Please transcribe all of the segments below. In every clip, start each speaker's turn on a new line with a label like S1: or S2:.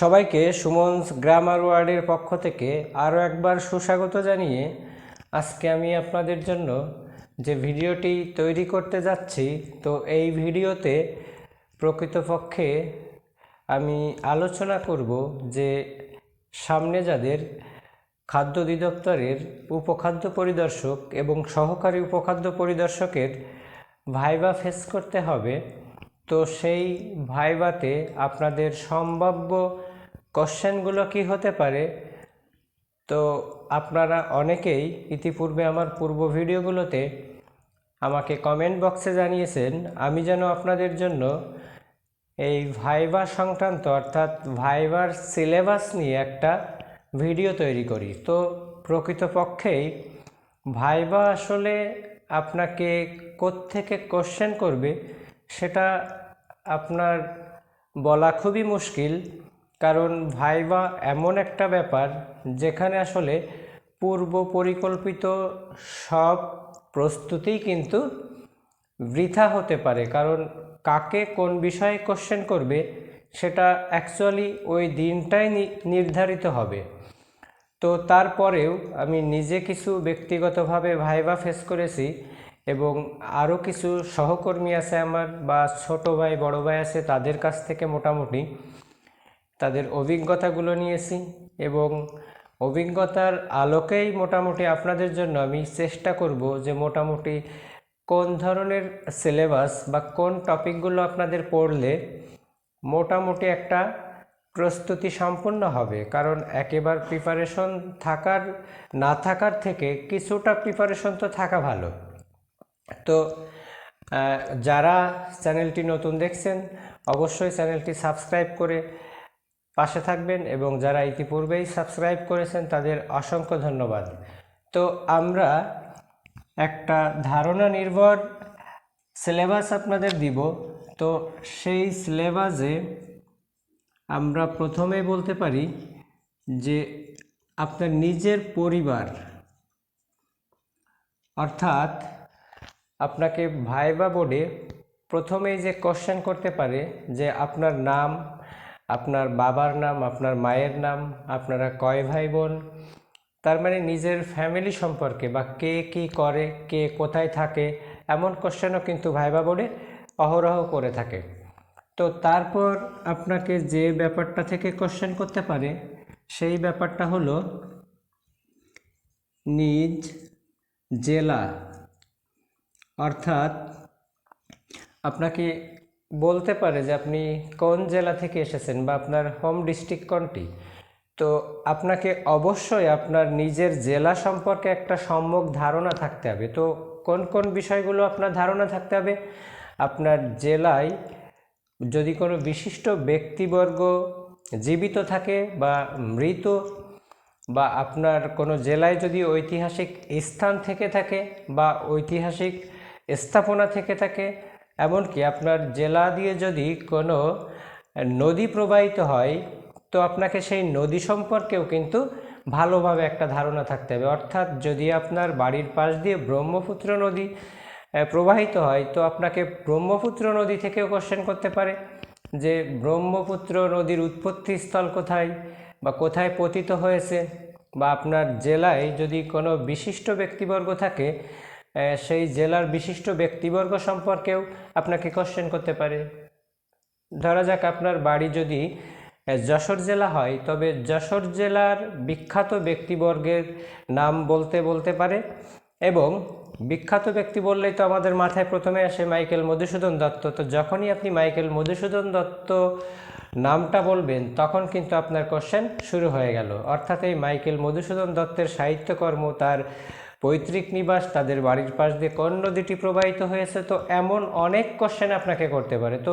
S1: সবাইকে সুমনস গ্রামার ওয়ার্ডের পক্ষ থেকে আরও একবার সুস্বাগত জানিয়ে আজকে আমি আপনাদের জন্য যে ভিডিওটি তৈরি করতে যাচ্ছি, তো এই ভিডিওতে প্রকৃতপক্ষে আমি আলোচনা করব যে সামনে যাদের খাদ্য অধিদপ্তরের উপখাদ্য পরিদর্শক এবং সহকারী উপখাদ্য পরিদর্শকের ভাইবা ফেস করতে হবে, তো সেই ভাইবাতে আপনাদের সম্ভাব্য কোশ্চেনগুলো কি হতে পারে? তো আপনারা অনেকেই ইতিপূর্বে আমার পূর্ব ভিডিওগুলোতে আমাকে কমেন্ট বক্সে জানিয়েছেন, আমি যেন আপনাদের জন্য এই ভাইবা সংক্রান্ত অর্থাৎ ভাইবার সিলেবাস নিয়ে একটা ভিডিও তৈরি করি। তো প্রকৃতপক্ষেই ভাইবা আসলে আপনাকে কোত্থেকে কোশ্চেন করবে সেটা আপনার বলা খুবই মুশকিল। কারণ ভাইবা এমন একটা ব্যাপার যেখানে আসলে পূর্ব পরিকল্পিত সব প্রস্তুতিই কিন্তু বৃথা হতে পারে। কারণ কাকে কোন বিষয়ে কোশ্চেন করবে সেটা অ্যাকচুয়ালি ওই দিনটাই নির্ধারিত হবে। তো তারপরেও আমি নিজে কিছু ব্যক্তিগতভাবে ভাইবা ফেস করেছি এবং আরও কিছু সহকর্মী আছে আমার বা ছোট ভাই, বড় ভাই আছে তাদের কাছ থেকে মোটামুটি তাদের অভিজ্ঞতাগুলো নিয়েছি এবং অভিজ্ঞতার আলোকেই মোটামুটি আপনাদের জন্য আমি চেষ্টা করব যে মোটামুটি কোন ধরনের সিলেবাস বা কোন টপিকগুলো আপনাদের পড়লে মোটামুটি একটা প্রস্তুতি সম্পন্ন হবে। কারণ একেবার প্রিপারেশন থাকার, না থাকার থেকে কিছুটা প্রিপারেশন তো থাকা ভালো। তো যারা চ্যানেলটি নতুন দেখছেন, অবশ্যই চ্যানেলটি সাবস্ক্রাইব করে পাশে থাকবেন এবং যারা ইতিপূর্বেই সাবস্ক্রাইব করেছেন তাদের অসংখ্য ধন্যবাদ। তো আমরা একটা ধারণা নির্ভর সিলেবাস আপনাদের দিব। তো সেই সিলেবাসে আমরা প্রথমে বলতে পারি যে আপনার নিজের পরিবার, অর্থাৎ আপনাকে ভাইবা বোর্ডে প্রথমেই যে কোশ্চেন করতে পারে যে আপনার নাম আপনার বাবার নাম, আপনার মায়ের নাম, আপনারা কয় ভাই বোন তার মানে নিজের ফ্যামিলি সম্পর্কে বা কে কি করে, কে কোথায় থাকে, এমন কোশ্চেনও কিন্তু ভাইবা বোর্ডে অহরহ করে থাকে। তো তারপর আপনাকে যে ব্যাপারটা থেকে কোশ্চেন করতে পারে, সেই ব্যাপারটা হলো, নিজ জেলা। অর্থাৎ, আপনাকে বলতে পারে যে আপনি কোন জেলা থেকে এসেছেন বা আপনার হোম ডিস্ট্রিক্ট কোনটি? তো আপনাকে অবশ্যই আপনার নিজের জেলা সম্পর্কে একটা সম্যক ধারণা থাকতে হবে। তো কোন কোন বিষয়গুলো আপনার ধারণা থাকতে হবে? আপনার জেলায় যদি কোনো বিশিষ্ট ব্যক্তিবর্গ জীবিত থাকে বা মৃত বা আপনার কোনো জেলায় যদি ঐতিহাসিক স্থান থেকে থাকে বা ঐতিহাসিক স্থাপনা থেকে থাকে এমনকি আপনার জেলা দিয়ে যদি কোনো নদী প্রবাহিত হয়, তো আপনাকে সেই নদী সম্পর্কেও কিন্তু ভালোভাবে একটা ধারণা থাকতে হবে। অর্থাৎ যদি আপনার বাড়ির পাশ দিয়ে ব্রহ্মপুত্র নদী প্রবাহিত হয়, তো আপনাকে ব্রহ্মপুত্র নদী থেকেও কোশ্চেন করতে পারে যে, ব্রহ্মপুত্র নদীর উৎপত্তি স্থল কোথায় বা কোথায় পতিত হয়েছে? বা আপনার জেলায় যদি কোনো বিশিষ্ট ব্যক্তিবর্গ থাকে সেই জেলার বিশিষ্ট ব্যক্তিবর্গ সম্পর্কেও আপনাকে কোশ্চেন করতে পারে। ধরা যাক আপনার বাড়ি যদি যশোর জেলা হয়, তবে যশোর জেলার বিখ্যাত ব্যক্তিবর্গের নাম বলতে বলতে পারে এবং বিখ্যাত ব্যক্তি বললেই তো আমাদের মাথায় প্রথমে আসে মাইকেল মধুসূদন দত্ত। তো যখনই আপনি মাইকেল মধুসূদন দত্ত নামটা বলবেন, তখন কিন্তু আপনার কোশ্চেন শুরু হয়ে গেল। অর্থাৎ এই মাইকেল মধুসূদন দত্তের সাহিত্যকর্ম তার পৈতৃক নিবাস তাদের বাড়ির পাশ দিয়ে কোন নদীটি প্রবাহিত হয়েছে, তো এমন অনেক কোশ্চেন আপনাকে করতে পারে। তো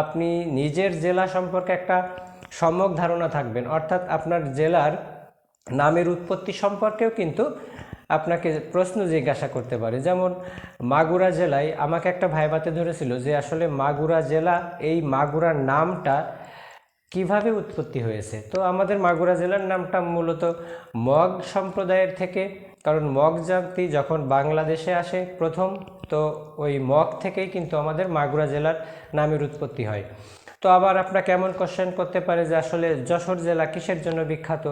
S1: আপনি নিজের জেলা সম্পর্কে একটা সম্যক ধারণা থাকবেন। অর্থাৎ আপনার জেলার নামের উৎপত্তি সম্পর্কেও কিন্তু আপনাকে প্রশ্ন জিজ্ঞাসা করতে পারে। যেমন, মাগুরা জেলায় আমাকে একটা ভাইবাতে ধরেছিল যে আসলে মাগুরা জেলা, এই মাগুরার নামটা কীভাবে উৎপত্তি হয়েছে? তো আমাদের মাগুরা জেলার নামটা মূলত মগ সম্প্রদায়ের থেকে কারণ মগ জাতি যখন বাংলাদেশে আসে প্রথম, তো ওই মগ থেকেই কিন্তু আমাদের মাগুরা জেলার নামের উৎপত্তি হয়। তো আবার আপনাকে এমন কোশ্চেন করতে পারে যে আসলে যশোর জেলা কিসের জন্য বিখ্যাত?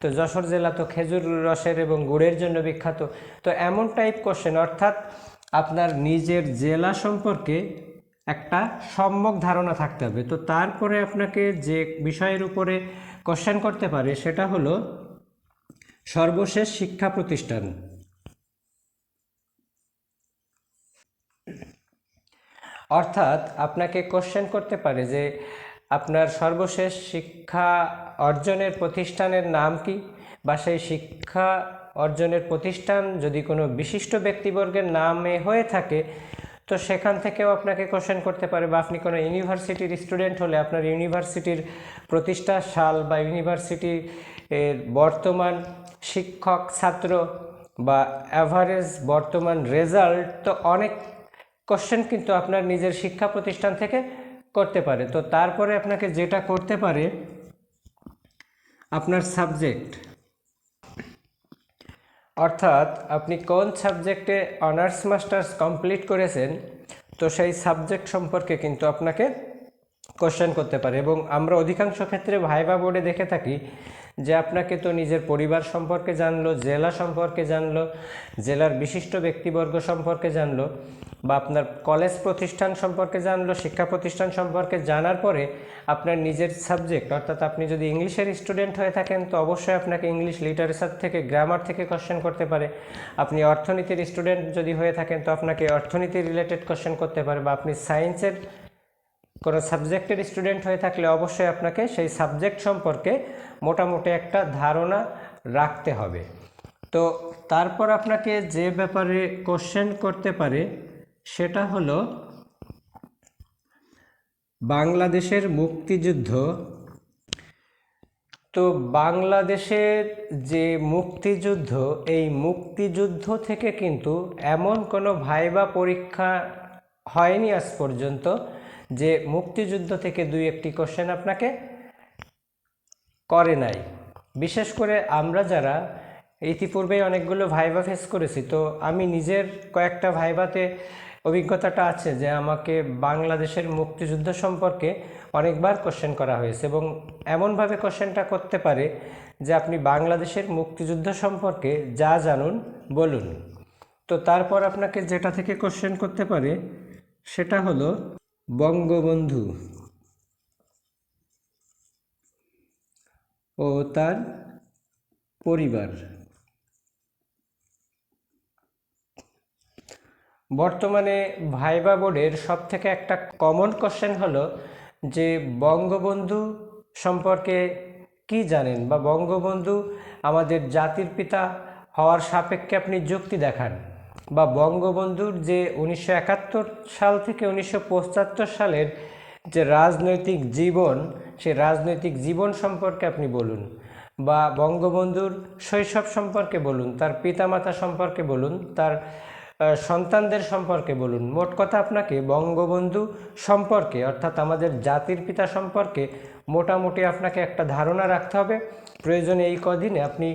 S1: তো যশোর জেলা তো খেজুর রসের এবং গুড়ের জন্য বিখ্যাত। তো এমন টাইপ কোশ্চেন অর্থাৎ আপনার নিজের জেলা সম্পর্কে একটা সম্যক ধারণা থাকতে হবে। তো তারপরে আপনাকে যে বিষয়ের উপরে কোশ্চেন করতে পারে সেটা হলো সর্বশেষ শিক্ষা প্রতিষ্ঠান। অর্থাৎ আপনাকে কোশ্চেন করতে পারে যে, আপনার সর্বশেষ শিক্ষা অর্জনের প্রতিষ্ঠানের নাম কি? বা সেই শিক্ষা অর্জনের প্রতিষ্ঠান যদি কোনো বিশিষ্ট ব্যক্তিবর্গের নামে হয়ে থাকে তো সেখান থেকেও আপনাকে কোশ্চেন করতে পারে বা আপনি কোনো ইউনিভার্সিটির স্টুডেন্ট হলে আপনার ইউনিভার্সিটির প্রতিষ্ঠা সাল বা ইউনিভার্সিটির বর্তমান শিক্ষক, ছাত্র বা অ্যাভারেজ বর্তমান রেজাল্ট তো অনেক কোশ্চেন কিন্তু আপনার নিজের শিক্ষা প্রতিষ্ঠান থেকে করতে পারে। তো তারপরে আপনাকে যেটা করতে পারে, আপনার সাবজেক্ট অর্থাৎ আপনি কোন সাবজেক্টে অনার্স মাস্টার্স কমপ্লিট করেছেন তো সেই সাবজেক্ট সম্পর্কে কিন্তু আপনাকে কোশ্চেন করতে পারে। এবং আমরা অধিকাংশ ক্ষেত্রে ভাইবা বোর্ডে দেখে থাকি যে আপনাকে তো নিজের পরিবার সম্পর্কে জানলো, জেলা সম্পর্কে জানলো, জেলার বিশিষ্ট ব্যক্তিবর্গ সম্পর্কে জানলো, বা আপনার কলেজ প্রতিষ্ঠান সম্পর্কে জানলো, শিক্ষা প্রতিষ্ঠান সম্পর্কে জানার পরে আপনার নিজের সাবজেক্ট অর্থাৎ আপনি যদি ইংলিশের স্টুডেন্ট হয়ে থাকেন, তো অবশ্যই আপনাকে ইংলিশ লিটারেচার থেকে গ্রামার থেকে কোশ্চেন করতে পারে। আপনি অর্থনীতির স্টুডেন্ট যদি হয়ে থাকেন, তো আপনাকে অর্থনীতি রিলেটেড কোশ্চেন করতে পারে, বা আপনি সায়েন্সের কোনো সাবজেক্টের স্টুডেন্ট হয়ে থাকলে অবশ্যই আপনাকে সেই সাবজেক্ট সম্পর্কে মোটামুটি একটা ধারণা রাখতে হবে। তো তারপর আপনাকে যে ব্যাপারে কোশ্চেন করতে পারে, সেটা হলো বাংলাদেশের মুক্তিযুদ্ধ। তো বাংলাদেশের যে মুক্তিযুদ্ধ, এই মুক্তিযুদ্ধ থেকে কিন্তু এমন কোনো ভাইবা পরীক্ষা হয়নি আজ পর্যন্ত। যে মুক্তিযুদ্ধ থেকে দুই একটি কোশ্চেন আপনাকে করে নাই। বিশেষ করে আমরা যারা ইতিপূর্বে অনেকগুলো ভাইবা ফেস করেছি, তো আমি নিজের কয়েকটা ভাইবাতে অভিজ্ঞতাটা আছে যে আমাকে বাংলাদেশের মুক্তিযুদ্ধ সম্পর্কে অনেকবার কোশ্চেন করা হয়েছে এবং এমনভাবে কোশ্চেনটা করতে পারে যে আপনি বাংলাদেশের মুক্তিযুদ্ধ সম্পর্কে যা জানুন বলুন। তো তারপর আপনাকে যেটা থেকে কোশ্চেন করতে পারে সেটা হলো বঙ্গবন্ধু ও তার পরিবার। বর্তমানে ভাইবা বোর্ডের সব থেকে একটা কমন কোশ্চেন হলো যে বঙ্গবন্ধু সম্পর্কে কি জানেন বা বঙ্গবন্ধু আমাদের জাতির পিতা হওয়ার সাপেক্ষে আপনি যুক্তি দেখান। বা বঙ্গবন্ধুর যে উনিশশো একাত্তর সাল থেকে উনিশশো পঁচাত্তর সালের যে রাজনৈতিক জীবন, সেই রাজনৈতিক জীবন সম্পর্কে আপনি বলুন বা বঙ্গবন্ধুর শৈশব সম্পর্কে বলুন, তার পিতামাতা সম্পর্কে বলুন, তার সন্তানদের সম্পর্কে বলুন, মোট কথা আপনাকে বঙ্গবন্ধু সম্পর্কে, অর্থাৎ আমাদের জাতির পিতা সম্পর্কে মোটামুটি আপনাকে একটা ধারণা রাখতে হবে। প্রয়োজনে এই কদিনে আপনি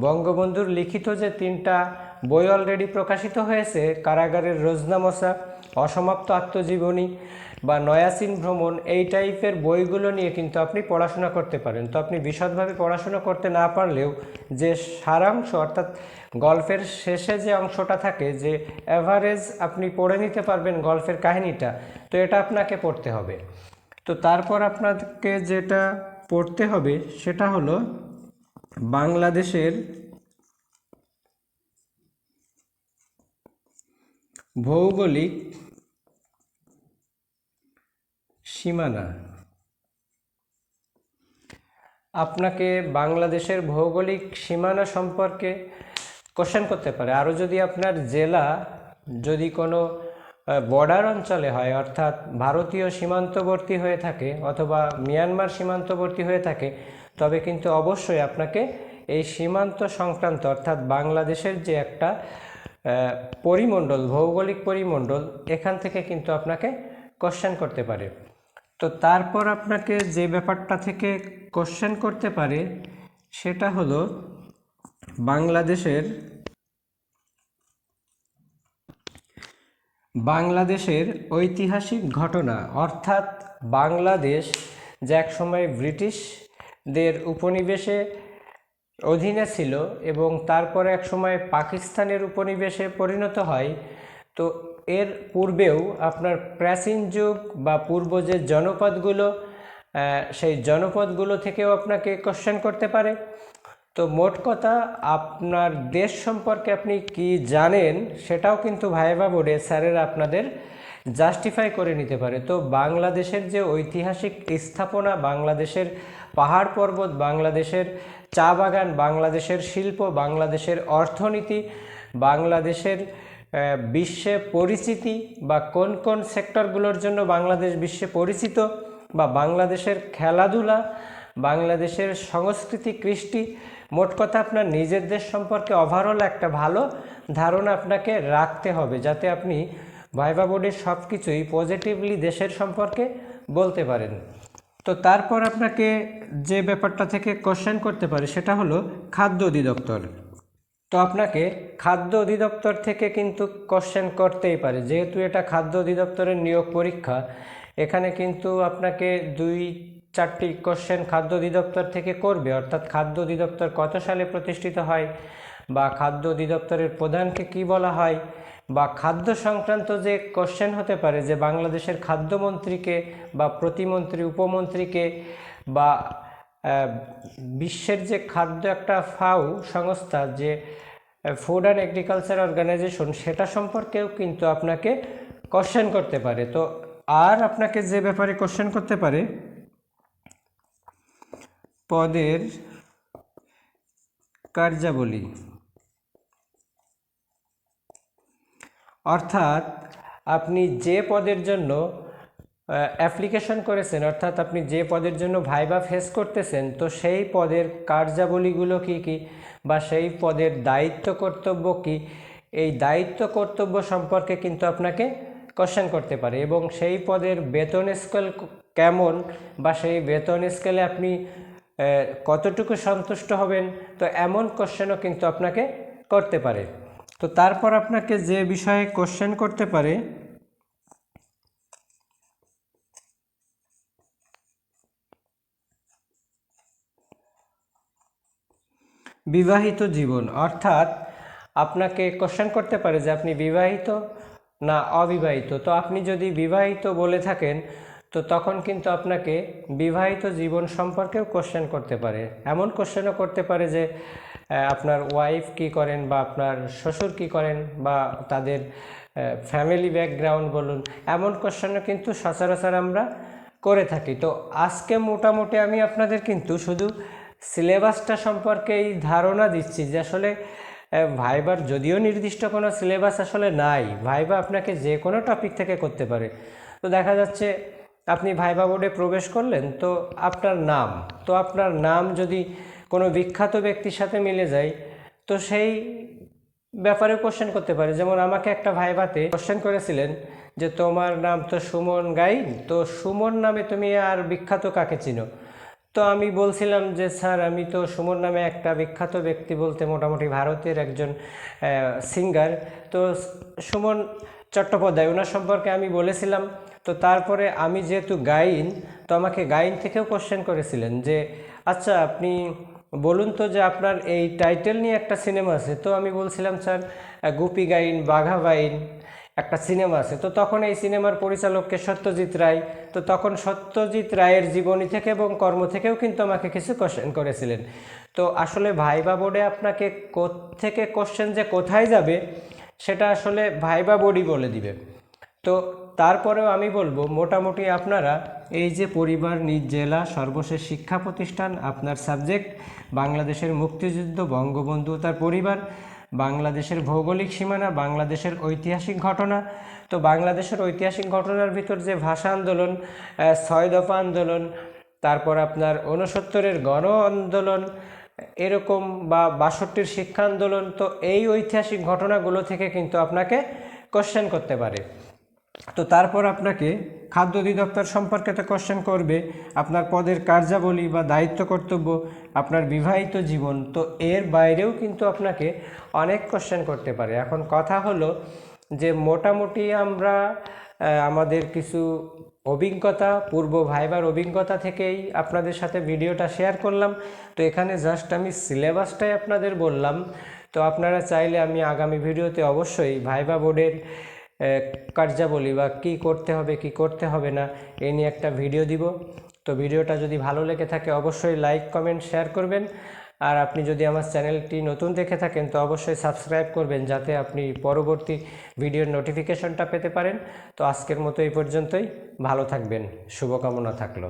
S1: বঙ্গবন্ধুর লিখিত যে তিনটা বই অলরেডি প্রকাশিত হয়েছে, কারাগারের রোজনামশা অসমাপ্ত আত্মজীবনী বা নয়াসিন ভ্রমণ, এই টাইপের বইগুলো নিয়ে কিন্তু আপনি পড়াশোনা করতে পারেন। তো আপনি বিশদভাবে পড়াশোনা করতে না পারলেও যে সারাংশ অর্থাৎ গল্পের শেষে যে অংশটা থাকে, যে অ্যাভারেজ আপনি পড়ে নিতে পারবেন গল্পের কাহিনীটা, তো এটা আপনাকে পড়তে হবে। তো তারপর আপনাকে যেটা পড়তে হবে সেটা হলো বাংলাদেশের ভৌগোলিক সীমানা। আপনাকে বাংলাদেশের ভৌগোলিক সীমানা সম্পর্কে কোশ্চেন করতে পারে। আরও যদি আপনার জেলা যদি কোনো বর্ডার অঞ্চলে হয়, অর্থাৎ ভারতীয় সীমান্তবর্তী হয়ে থাকে অথবা মিয়ানমার সীমান্তবর্তী হয়ে থাকে, তবে কিন্তু অবশ্যই আপনাকে এই সীমান্ত সংক্রান্ত অর্থাৎ বাংলাদেশের যে একটা পরিমণ্ডল, ভৌগোলিক পরিমণ্ডল এখান থেকে কিন্তু আপনাকে কোশ্চেন করতে পারে। তো তারপর আপনাকে যে ব্যাপারটা থেকে কোশ্চেন করতে পারে, সেটা হলো বাংলাদেশের বাংলাদেশের ঐতিহাসিক ঘটনা, অর্থাৎ বাংলাদেশ যে একসময় ব্রিটিশদের উপনিবেশে অধীনে ছিল এবং তারপরে একসময় পাকিস্তানের উপনিবেশে পরিণত হয়। তো এর পূর্বেও আপনার প্রাচীন যুগ বা পূর্ব যে জনপদগুলো সেই জনপদগুলো থেকেও আপনাকে কোশ্চেন করতে পারে। তো মোট কথা, আপনার দেশ সম্পর্কে আপনি কি জানেন সেটাও কিন্তু ভাইবা বোর্ডে স্যারেরা আপনাদের জাস্টিফাই করে নিতে পারে। তো বাংলাদেশের যে ঐতিহাসিক স্থাপনা, বাংলাদেশের পাহাড় পর্বত, বাংলাদেশের চা বাগান, বাংলাদেশের শিল্প, বাংলাদেশের অর্থনীতি, বাংলাদেশের বিশ্বে পরিচিতি বা কোন কোন সেক্টরগুলোর জন্য বাংলাদেশ বিশ্বে পরিচিত বা বাংলাদেশের খেলাধুলা, বাংলাদেশের সংস্কৃতি, কৃষ্টি, মোট কথা আপনার নিজের দেশ সম্পর্কে ওভারঅল একটা ভালো ধারণা আপনাকে রাখতে হবে যাতে আপনি ভাইবা বোর্ডের সব কিছুই পজিটিভলি দেশের সম্পর্কে বলতে পারেন। তো তারপর আপনাকে যে ব্যাপারটা থেকে কোশ্চেন করতে পারে, সেটা হলো খাদ্য অধিদপ্তর। তো আপনাকে খাদ্য অধিদপ্তর থেকে কিন্তু কোশ্চেন করতেই পারে। যেহেতু এটা খাদ্য অধিদপ্তরের নিয়োগ পরীক্ষা, এখানে কিন্তু আপনাকে দুই, চারটি কোশ্চেন খাদ্য অধিদপ্তর থেকে করবে। অর্থাৎ খাদ্য অধিদপ্তর কত সালে প্রতিষ্ঠিত হয় বা খাদ্য অধিদপ্তরের প্রধানকে কি বলা হয় বা খাদ্য সংক্রান্ত যে কোশ্চেন হতে পারে, যে বাংলাদেশের খাদ্যমন্ত্রীকে বা প্রতিমন্ত্রী, উপমন্ত্রীকে বা বিশ্বের যে খাদ্য একটা ফাউ সংস্থা, যে ফুড অ্যান্ড এগ্রিকালচার অর্গানাইজেশন সেটা সম্পর্কেও কিন্তু আপনাকে কোশ্চেন করতে পারে। তো আর আপনাকে যে ব্যাপারে কোশ্চেন করতে পারে, পদের কার্যাবলী। অর্থাৎ আপনি যে পদের জন্য অ্যাপ্লিকেশন করেছেন, অর্থাৎ আপনি যে পদের জন্য ভাইবা ফেস করতেছেন, তো সেই পদের কার্যাবলীগুলো কি কি বা সেই পদের দায়িত্ব কর্তব্য কি? এই দায়িত্ব কর্তব্য সম্পর্কে কিন্তু আপনাকে কোশ্চেন করতে পারে এবং সেই পদের বেতন স্কেল কেমন বা সেই বেতন স্কেলে আপনি কতটুকু সন্তুষ্ট হবেন, তো এমন কোশ্চেনও কিন্তু আপনাকে করতে পারে। তো তারপর আপনাকে যে বিষয়ে কোশ্চেন করতে পারে, বিবাহিত জীবন, অর্থাৎ আপনাকে কোশ্চেন করতে পারে যে আপনি বিবাহিত না অবিবাহিত। তো আপনি যদি বিবাহিত বলে থাকেন, তো তখন কিন্তু আপনাকে বিবাহিত জীবন সম্পর্কেও কোশ্চেন করতে পারে। এমন কোশ্চেনও করতে পারে যে আপনার ওয়াইফ কি করেন বা আপনার শ্বশুর কি করেন বা তাদের ফ্যামিলি ব্যাকগ্রাউন্ড বলুন, এমন কোশ্চেনও কিন্তু সচরাচর আমরা করে থাকি। তো আজকে মোটামুটি আমি আপনাদের কিন্তু শুধু সিলেবাসটা সম্পর্কে এই ধারণা দিচ্ছি যে আসলে ভাইবার যদিও নির্দিষ্ট কোনো সিলেবাস আসলে নাই, ভাইবা আপনাকে যে কোনো টপিক থেকে করতে পারে। তো দেখা যাচ্ছে আপনি ভাইবা বোর্ডে প্রবেশ করলেন, তো আপনার নাম, তো আপনার নাম যদি কোনো বিখ্যাত ব্যক্তির সাথে মিলে যায়, তো সেই ব্যাপারে কোশ্চেন করতে পারে। যেমন আমাকে একটা ভাইভাতে কোশ্চেন করেছিলেন যে, তোমার নাম তো সুমন গাইন তো সুমন নামে তুমি আর বিখ্যাত কাকে চিনো? তো আমি বলছিলাম যে, স্যার, আমি তো সুমন নামে একটা বিখ্যাত ব্যক্তি বলতে মোটামুটি ভারতের একজন সিঙ্গার তো সুমন চট্টোপাধ্যায়, ওনার সম্পর্কে আমি বলেছিলাম। তো তারপরে আমি যেহেতু গাইন, তো আমাকে গাইন থেকেও কোশ্চেন করেছিলেন যে আচ্ছা আপনি বলুন তো যে আপনার এই টাইটেল নিয়ে একটা সিনেমা আছে। তো আমি বলছিলাম, স্যার গুপি গাইন, বাঘা বাইন, একটা সিনেমা আছে। তো তখন এই সিনেমার পরিচালককে সত্যজিৎ রায়, তো তখন সত্যজিৎ রায়ের জীবনী থেকে এবং কর্ম থেকেও কিন্তু আমাকে কিছু কোশ্চেন করেছিলেন। তো আসলে ভাইবা বোর্ডে আপনাকে থেকে কোশ্চেন যে কোথায় যাবে, সেটা আসলে ভাইবা বোর্ডই বলে দিবে। তো তারপরেও আমি বলব, মোটামুটি আপনারা এই যে পরিবার, নিজ জেলা, সর্বশেষ শিক্ষা প্রতিষ্ঠান, আপনার সাবজেক্ট, বাংলাদেশের মুক্তিযুদ্ধ, বঙ্গবন্ধু, তার পরিবার, বাংলাদেশের ভৌগোলিক সীমানা, বাংলাদেশের ঐতিহাসিক ঘটনা। তো বাংলাদেশের ঐতিহাসিক ঘটনার ভিতর যে ভাষা আন্দোলন ছয় দফা আন্দোলন, তারপর আপনার ঊনসত্তরের গণ আন্দোলন, এরকম বা বাষট্টির শিক্ষা আন্দোলন, তো এই ঐতিহাসিক ঘটনাগুলো থেকে কিন্তু আপনাকে কোশ্চেন করতে পারে। তো তারপর আপনাকে খাদ্য অধিদপ্তর সম্পর্কে তো কোশ্চেন করবে। আপনার পদের কার্যাবলী বা দায়িত্ব কর্তব্য, আপনার বিবাহিত জীবন, তো এর বাইরেও কিন্তু আপনাকে অনেক কোশ্চেন করতে পারে। এখন কথা হলো যে মোটামুটি আমরা আমাদের কিছু অভিজ্ঞতা, পূর্ব ভাইবার অভিজ্ঞতা থেকেই আপনাদের সাথে ভিডিওটা শেয়ার করলাম। তো এখানে জাস্ট আমি সিলেবাসটাই আপনাদের বললাম। তো আপনারা চাইলে আমি আগামী ভিডিওতে অবশ্যই ভাইবা বোর্ডের কার্যাবলী বা কি করতে হবে, কি করতে হবে না, এ নিয়ে একটা ভিডিও দিব। তো ভিডিওটা যদি ভালো লেগে থাকে অবশ্যই লাইক, কমেন্ট, শেয়ার করবেন। আর আপনি যদি আমার চ্যানেলটি নতুন দেখে থাকেন তো অবশ্যই সাবস্ক্রাইব করবেন যাতে আপনি পরবর্তী ভিডিওর নোটিফিকেশনটা পেতে পারেন। তো আজকের মতো এই পর্যন্তই। ভালো থাকবেন। শুভকামনা থাকল।